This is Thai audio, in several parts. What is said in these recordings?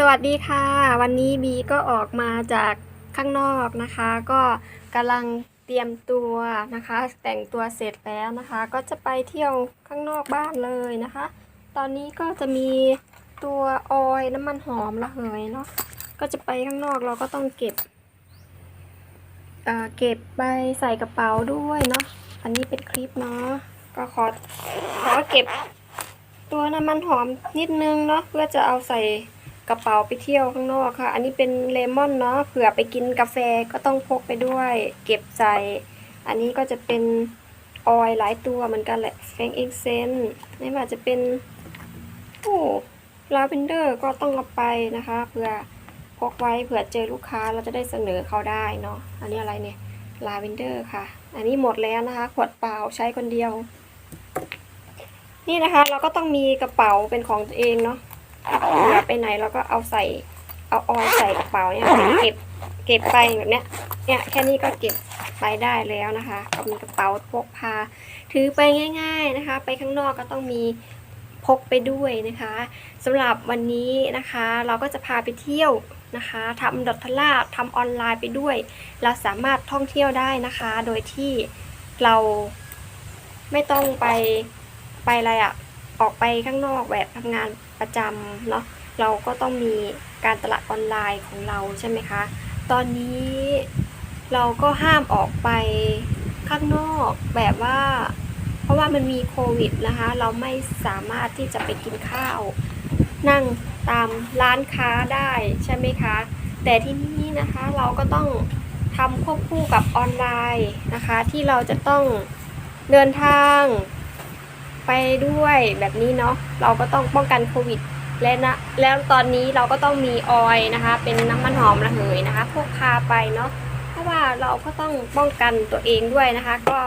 สวัสดีค่ะ วันนี้บีก็ออกมาจากข้างนอกนะคะ ก็กำลังเตรียมตัวนะคะ แต่งตัวเสร็จแล้วนะคะ ก็จะไปเที่ยวข้างนอกบ้านเลยนะคะ ตอนนี้ก็จะมีตัวออยน้ำมันหอมระเหยเนาะก็จะไปข้างนอกเราก็ต้องเก็บเอ่อเก็บไปใส่กระเป๋าด้วยเนาะอันนี้เป็นคลิปเนาะก็ขอขอเก็บตัวน้ำมันหอมนิดนึงเนาะเพื่อจะเอาใส่ กระเป๋าไปเที่ยวข้างนอกค่ะ อันนี้เป็นเลมอนเนาะเผื่อไปกินกาแฟก็ต้องพกไปด้วย เก็บใส่ อันนี้ก็จะเป็นออยหลายตัวเหมือนกันแหละแฟงเอ็กเซนไม่ว่าจะเป็นโอ้ลาเวนเดอร์ก็ต้องเอาไปนะคะเผื่อพกไว้เผื่อเจอลูกค้าเราจะได้เสนอเขาได้เนาะอันนี้อะไรเนี่ยลาเวนเดอร์ค่ะ อันนี้หมดแล้วนะคะ ขวดเปล่าใช้คนเดียว นี่นะคะเราก็ต้องมีกระเป๋าเป็นของตัวเองเนาะ เวลาไปไหนเราก็เอาใส่ เอาออยใส่กระเป๋าเนี่ยเก็บเก็บไปแบบเนี้ย เนี่ยแค่นี้ก็เก็บไปได้แล้วนะคะก็มีกระเป๋าพกพา ถือไปง่าย ๆนะคะ ไปข้างนอกก็ต้องมีพกไปด้วยนะคะสำหรับวันนี้นะคะ เราก็จะพาไปเที่ยวนะคะทำดอททล่าทำออนไลน์ไปด้วย เราสามารถท่องเที่ยวได้นะคะ โดยที่เราไม่ต้องไปไปอะไรอะ ออกไปข้างนอกแบบทำงานประจำเนาะเราก็ต้องมีการตลาดออนไลน์ของเราใช่ไหมคะ ตอนนี้เราก็ห้ามออกไปข้างนอกแบบว่า เพราะว่ามันมีโควิดนะคะ เราไม่สามารถที่จะไปกินข้าว นั่งตามร้านค้าได้ใช่ไหมคะ แต่ที่นี่นะคะเราก็ต้องทำควบคู่กับออนไลน์นะคะ ที่เราจะต้องเดินทาง ไปด้วยแบบนี้เนาะเราก็ต้องป้องกันโควิดและนะแล้วตอนนี้เราก็ต้องมีออยนะคะ เป็นน้ำมันหอมระเหยนะคะพกพาไปเนาะเพราะว่าเราก็ต้องป้องกันตัวเองด้วยนะคะ ก็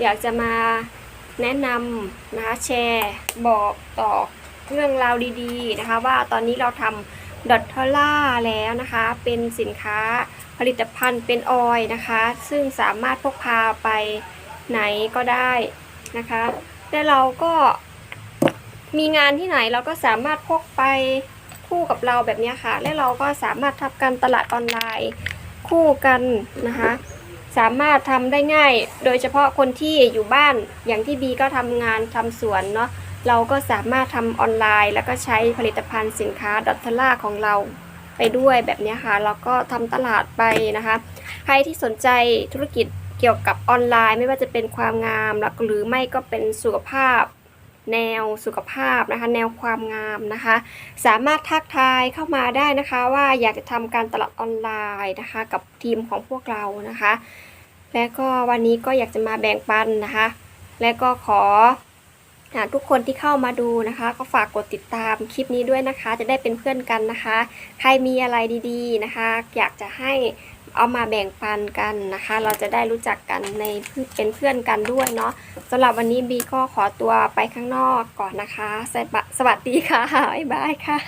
อยากจะมาแนะนำนะคะแชร์บอกต่อเรื่องราวดีๆนะคะ ว่าตอนนี้เราทำดอททล่าแล้วนะคะ เป็นสินค้าผลิตภัณฑ์เป็นออยนะคะ ซึ่งสามารถพกพาไปไหนก็ได้นะคะ และเราก็มีงานที่ไหนเราก็สามารถพกไปคู่กับเราแบบนี้ค่ะ และเราก็สามารถทำการตลาดออนไลน์คู่กันนะคะ สามารถทำได้ง่าย โดยเฉพาะคนที่อยู่บ้านอย่างที่บีก็ทำงานทำสวนเนาะเราก็สามารถทำออนไลน์ แล้วก็ใช้ผลิตภัณฑ์สินค้าดอททล่าของเราไปด้วยแบบนี้ค่ะ แล้วก็ทำตลาดไปนะคะ ใครที่สนใจธุรกิจ เกี่ยวกับออนไลน์ไม่ว่าจะเป็นความงามหรือไม่ก็เป็นสุขภาพ แนวสุขภาพนะคะ แนวความงามนะคะ สามารถทักทายเข้ามาได้นะคะ ว่าอยากจะทำการตลาดออนไลน์นะคะ กับทีมของพวกเรานะคะ และก็วันนี้ก็อยากจะมาแบ่งปันนะคะ และก็ขอทุกคนที่เข้ามาดูนะคะ ก็ฝากกดติดตามคลิปนี้ด้วยนะคะ จะได้เป็นเพื่อนกันนะคะ ใครมีอะไรดีๆนะคะ อยากจะให้ เอามาแบ่งปันกันนะคะ เราจะได้รู้จักกันในเป็นเพื่อนกันด้วยเนาะสำหรับวันนี้บีก็ขอตัวไปข้างนอกก่อนนะคะ สวัสดีค่ะบ๊ายบายค่ะ